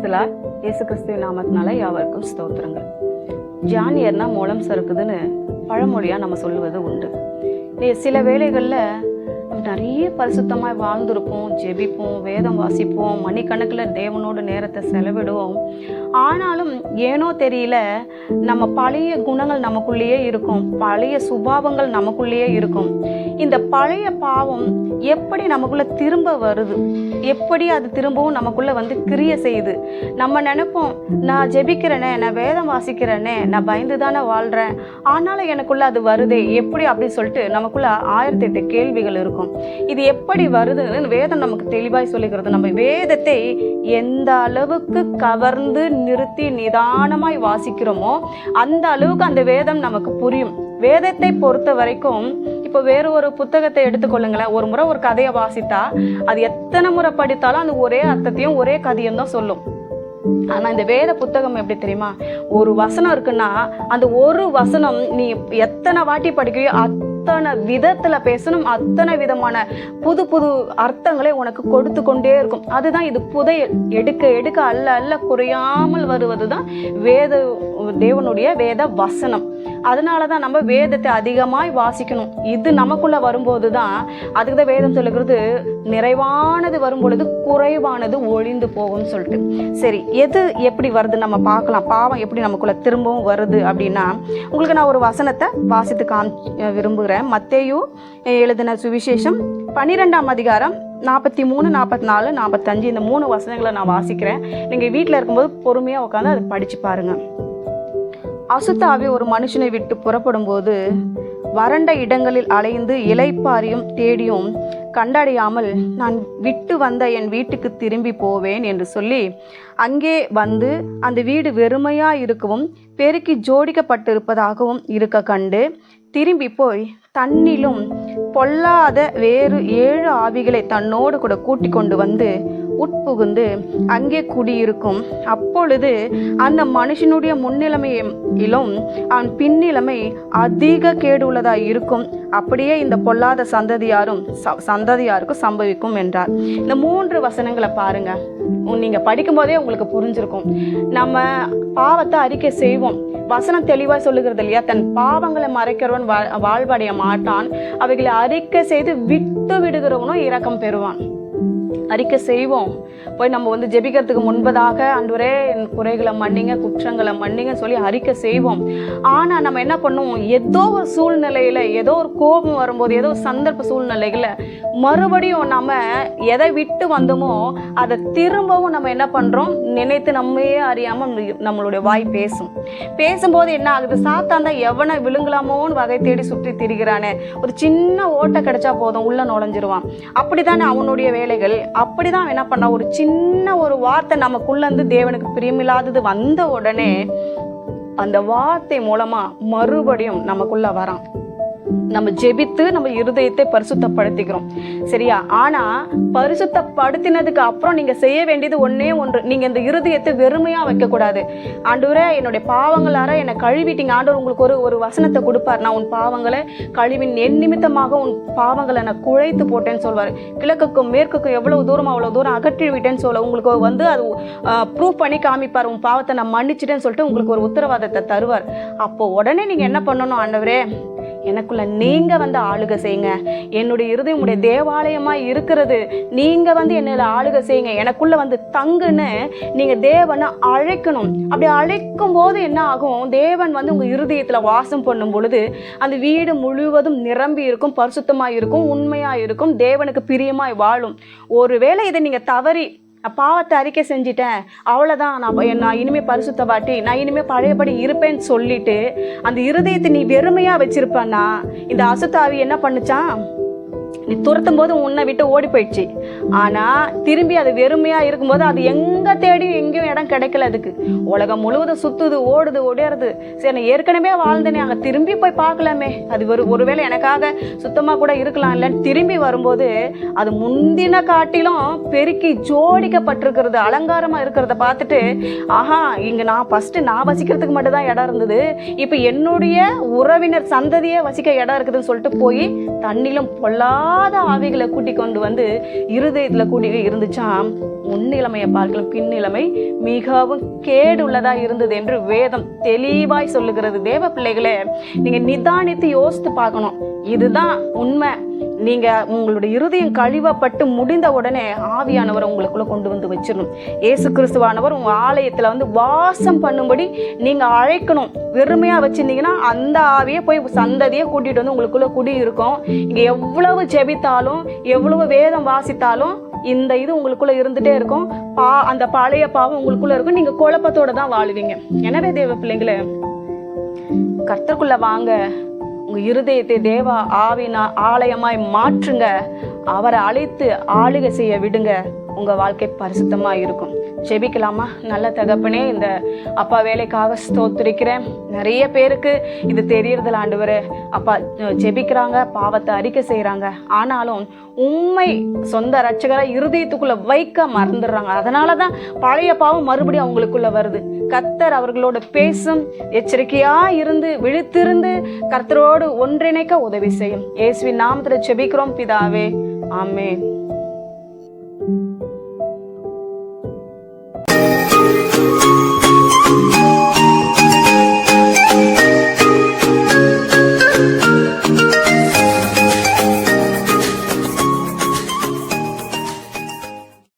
பிரைஸ்தலா இயேசு கிறிஸ்துவின் நாமத்தினால யாவருக்கும் ஸ்தோத்திரங்கள். ஜானியர்னா மூலம் சறுக்குதுன்னு பழமொழியாக நம்ம சொல்லுவது உண்டு. சில வேளைகளில் நிறைய பரிசுத்தமாக வாழ்ந்திருப்போம் ஜெபிப்போம் வேதம் வாசிப்போம் மணிக்கணக்கில் தேவனோட நேரத்தை செலவிடுவோம். ஆனாலும் ஏனோ தெரியல நம்ம பழைய குணங்கள் நமக்குள்ளேயே இருக்கும் பழைய சுபாவங்கள் நமக்குள்ளேயே இருக்கும். இந்த பழைய பாவம் எப்படி நமக்குள்ளே திரும்ப வருது? எப்படி அது திரும்பவும் நமக்குள்ளே வந்து கிரிய செய்யுது? நம்ம நினைப்போம் நான் ஜெபிக்கிறேனே நான் வேதம் வாசிக்கிறேனே நான் பயந்து தானே வாழ்கிறேன் ஆனாலும் எனக்குள்ளே அது வருதே. எப்படி அப்படின்னு சொல்லிட்டு நமக்குள்ள ஆயிரத்தி எட்டு கேள்விகள் இருக்கும். இது எப்படி வருதுன்னு வேதம் நமக்கு தெளிவாய் சொல்லிக்கிறது நம்ம வேதத்தை எந்த அளவுக்கு கவர்ந்து நிறுத்தி நிதானமாய் வாசிக்கிறோமோ அந்த அளவுக்கு அந்த வேதம் நமக்கு புரியும். வேதத்தை பொறுத்த வரைக்கும் இப்போ வேறு ஒரு புத்தகத்தை எடுத்துக்கொள்ளுங்களேன் ஒரு முறை ஒரு கதையை வாசித்தா அது எத்தனை முறை படித்தாலும் அந்த ஒரே அர்த்தத்தையும் ஒரே கதையும் தான் சொல்லும். ஆனால் இந்த வேத புத்தகம் எப்படி தெரியுமா? ஒரு வசனம் இருக்குன்னா அந்த ஒரு வசனம் நீ எத்தனை வாட்டி படிக்கையோ அத்தனை விதத்தில் பேசணும் அத்தனை விதமான புது புது அர்த்தங்களை உனக்கு கொடுத்து கொண்டே இருக்கும். அதுதான் இது புதை எடுக்க எடுக்க அல்ல அல்ல குறையாமல் வருவதுதான் வேத தேவனுடைய வேத வசனம். அதனால தான் நம்ம வேதத்தை அதிகமாய் வாசிக்கணும். இது நமக்குள்ளே வரும்போது தான் அதுக்கு தான் வேதம் சொல்லுகிறது நிறைவானது வரும் பொழுது குறைவானது ஒழிந்து போகும்னு சொல்லிட்டு. சரி எது எப்படி வருது நம்ம பார்க்கலாம். பாவம் எப்படி நமக்குள்ளே திரும்பவும் வருது அப்படின்னா உங்களுக்கு நான் ஒரு வசனத்தை வாசித்து காம் விரும்புகிறேன். மத்தேயு எழுதின சுவிசேஷம் பன்னிரெண்டாம் அதிகாரம் நாற்பத்தி மூணு நாற்பத்தி நாலு நாற்பத்தஞ்சு இந்த மூணு வசனங்களை நான் வாசிக்கிறேன். நீங்கள் வீட்டில் இருக்கும்போது பொறுமையாக உட்காந்து அதை படித்து பாருங்கள் அசுத்தாவி ஒரு மனுஷனை விட்டு புறப்படும் போது வறண்ட இடங்களில் அலைந்து இலைப்பாரியும் தேடியும் கண்டடையாமல் நான் விட்டு வந்த என் வீட்டுக்கு திரும்பி போவேன் என்று சொல்லி அங்கே வந்து அந்த வீடு வெறுமையாக இருக்கவும் பெருக்கி ஜோடிக்கப்பட்டிருப்பதாகவும் இருக்க கண்டு திரும்பி போய் தன்னிலும் பொல்லாத வேறு ஏழு ஆவிகளை தன்னோடு கூட கூட்டிக் கொண்டு வந்து உட்புகுந்து அங்கே குடியிருக்கும். அப்பொழுது அந்த மனுஷனுடைய முன்னிலைமையிலும் அவன் பின்னிலைமை அதிக கேடு உள்ளதாக இருக்கும். அப்படியே இந்த பொல்லாத சந்ததியாரும் ச- சந்ததியாருக்கும் சம்பவிக்கும் என்றார். இந்த மூன்று வசனங்களை பாருங்க. நீங்கள் நீங்க படிக்கும்போதே உங்களுக்கு புரிஞ்சிருக்கும். நம்ம பாவத்தை அறிக்கை செய்வோம். வசனம் தெளிவாக சொல்லுகிறது இல்லையா? தன் பாவங்களை மறைக்கிறவன் வா- வாழ்வடைய மாட்டான். அவைகளை அறிக்கை செய்து விட்டு விடுகிறவனும் இரக்கம் பெறுவான். அறிக்கை செய்வோம். போய் நம்ம வந்து ஜெபிக்கிறதுக்கு முன்பதாக அன்றுவரே என் குறைகளை மன்னிங்க குற்றங்களை மன்னிங்க சொல்லி அறிக்கை செய்வோம். ஆனால் நம்ம என்ன பண்ணுவோம்? ஏதோ ஒரு சூழ்நிலையில் ஏதோ ஒரு கோபம் வரும்போது ஏதோ ஒரு சந்தர்ப்ப சூழ்நிலையில் மறுபடியும் நம்ம எதை விட்டு வந்தோமோ அதை திரும்பவும் நம்ம என்ன பண்ணுறோம் நினைத்து நம்மையே அறியாமல் நம்மளுடைய வாய் பேசும். பேசும்போது என்ன ஆகுது? சாத்தான் தான் எவனை விழுங்கலாமோன்னு வகை தேடி சுற்றி திரிகிறானே. ஒரு சின்ன ஓட்டை கிடைச்சா போதும் உள்ள நுழைஞ்சிருவான். அப்படிதானே அவனுடைய வேலைகள்? அப்படிதான் என்ன பண்ணா? ஒரு சின்ன ஒரு வார்த்தை நமக்குள்ள இருந்து தேவனுக்கு பிரியமில்லாதது வந்த உடனே அந்த வார்த்தை மூலமா மறுபடியும் நமக்குள்ள வரான். நம்ம ஜெபித்து நம்ம இருதயத்தை பரிசுத்தப்படுத்திக்கிறோம். சரியா? ஆனா பரிசுத்தப்படுத்தினதுக்கு அப்புறம் நீங்க செய்ய வேண்டியது ஒன்னே ஒன்று. நீங்க இந்த இருதயத்தை வெறுமையா வைக்க கூடாது ஆண்டவரே என்னுடைய பாவங்களார என்னை கழுவிட்டீங்க. ஆண்டவர் உங்களுக்கு ஒரு ஒரு வசனத்தை கொடுப்பார். நான் உன் பாவங்களை கழுவின் என் நிமித்தமாக உன் பாவங்களை நான் குழைத்து போட்டேன்னு சொல்வார். கிழக்குக்கும் மேற்குக்கும் எவ்வளவு தூரம் அவ்வளவு தூரம் அகற்றி விட்டேன்னு சொல்ல உங்களுக்கு வந்து அது ப்ரூவ் பண்ணி காமிப்பார். உன் பாவத்தை நான் மன்னிச்சிட்டேன்னு சொல்லிட்டு உங்களுக்கு ஒரு உத்தரவாதத்தை தருவார். அப்போ உடனே நீங்க என்ன பண்ணணும் ஆண்டவரே? எனக்குள்ள நீங்க வந்து ஆளுக செய்யுங்க. என்னுடைய இருதயம் உடைய தேவாலயமா இருக்கிறது. நீங்க வந்து என்னோட ஆளுக செய்யுங்க. எனக்குள்ள வந்து தங்குன்னு நீங்க தேவனை அழைக்கணும். அப்படி அழைக்கும் போது என்ன ஆகும்? தேவன் வந்து உங்க இருதயத்துல வாசம் பண்ணும் பொழுது அந்த வீடு முழுவதும் நிரம்பி இருக்கும் பரிசுத்தமா இருக்கும் உண்மையா இருக்கும் தேவனுக்கு பிரியமாய் வாழும். ஒருவேளை இதை நீங்க தவறி நான் பாவத்தை அறிக்கை செஞ்சிட்டேன். அவ்வளோதான் நான் நான் இனிமேல் பரிசுத்த பாட்டி நான் இனிமேல் பழையபடி இருப்பேன்னு சொல்லிட்டு அந்த இருதயத்தை நீ வெறுமையாக வச்சிருப்பன்னா இந்த அசுத்தாவி என்ன பண்ணுச்சான் நீ துரத்தும் போது உன்னை விட்டு ஓடி போயிடுச்சு. ஆனா திரும்பி அது வெறுமையா இருக்கும்போது அது எங்க தேடி எங்கேயும் இடம் கிடைக்கல அதுக்கு. உலகம் முழுவதும் சுத்துது ஓடுது ஓடியாருது சரி நான் ஏற்கனவே வாழ்ந்தேனே அங்க திரும்பி போய் பார்க்கலாமே. அது ஒரு ஒருவேளை எனக்காக சுத்தமா கூட இருக்கலாம் இல்லைன்னு திரும்பி வரும்போது அது முந்தின காட்டிலும் பெருக்கி ஜோடிக்கப்பட்டிருக்கிறது அலங்காரமா இருக்கிறத பார்த்துட்டு ஆஹா இங்க நான் ஃபர்ஸ்ட் நான் வசிக்கிறதுக்கு மட்டும் தான் இடம் இருந்தது. இப்போ என்னுடைய உறவினர் சந்ததியே வசிக்க இடம் இருக்குதுன்னு சொல்லிட்டு போய் தண்ணிலும் பொல்லா பொல்லாத ஆவிகளை கூட்டி கொண்டு வந்து இருதயத்தில் கூட்டி இருந்துச்சா? முன்னிலைமையை பார்க்கலாம் பின்னிலைமை மிகவும் கேடு உள்ளதா இருந்தது என்று வேதம் தெளிவாய் சொல்லுகிறது. தேவ பிள்ளைகளே நீங்க நிதானித்து யோசித்து பார்க்கணும். இதுதான் உண்மை. நீங்க உங்களுடைய இருதயம் கழிவப்பட்டு முடிந்த உடனே ஆவியானவர் உங்களுக்குள்ள கொண்டு வந்து வச்சிடணும். ஏசு கிறிஸ்துவானவர் உங்க ஆலயத்துல வந்து வாசம் பண்ணும்படி நீங்க அழைக்கணும். வெறுமையா வச்சிருந்தீங்கன்னா அந்த ஆவியை போய் சந்ததியை கூட்டிட்டு வந்து உங்களுக்குள்ள குடி இருக்கும் இங்க எவ்வளவு ஜெபித்தாலும் எவ்வளவு வேதம் வாசித்தாலும் இந்த இது உங்களுக்குள்ள இருந்துட்டே இருக்கும். பா அந்த பழைய பாவம் உங்களுக்குள்ள இருக்கும். நீங்க குழப்பத்தோட தான் வாழுவீங்க. எனவே தேவ பிள்ளைங்களே கர்த்தருக்குள்ள வாங்க. உங்கள் இருதயத்தை தேவா ஆவினா ஆலயமாய் மாற்றுங்க. அவரை அழைத்து ஆளுகை செய்ய விடுங்க. உங்கள் வாழ்க்கை பரிசுத்தமாக இருக்கும். ஜெபிக்கலாமா? நல்ல தகப்பனே இந்த அப்பா வேலைக்காக ஸ்தோத்திரிக்கிறேன். நிறைய பேருக்கு இது தெரியறதில்ல ஆண்டவர். அப்பா ஜெபிக்கிறாங்க பாவத்தை அறிக்கை செய்கிறாங்க ஆனாலும் உண்மை சொந்த ரட்சகரை இருதயத்துக்குள்ளே வைக்க மறந்துடுறாங்க. அதனால தான் பழைய பாவம் மறுபடியும் அவங்களுக்குள்ள வருது. கர்த்தர் அவர்களோட பேசும் எச்சரிக்கையா இருந்து விழித்திருந்து கர்த்தரோடு ஒன்றிணைக்க உதவி செய்யும். இயேசுவின் நாமத்தில் ஜெபிக்கிறோம் பிதாவே. ஆமே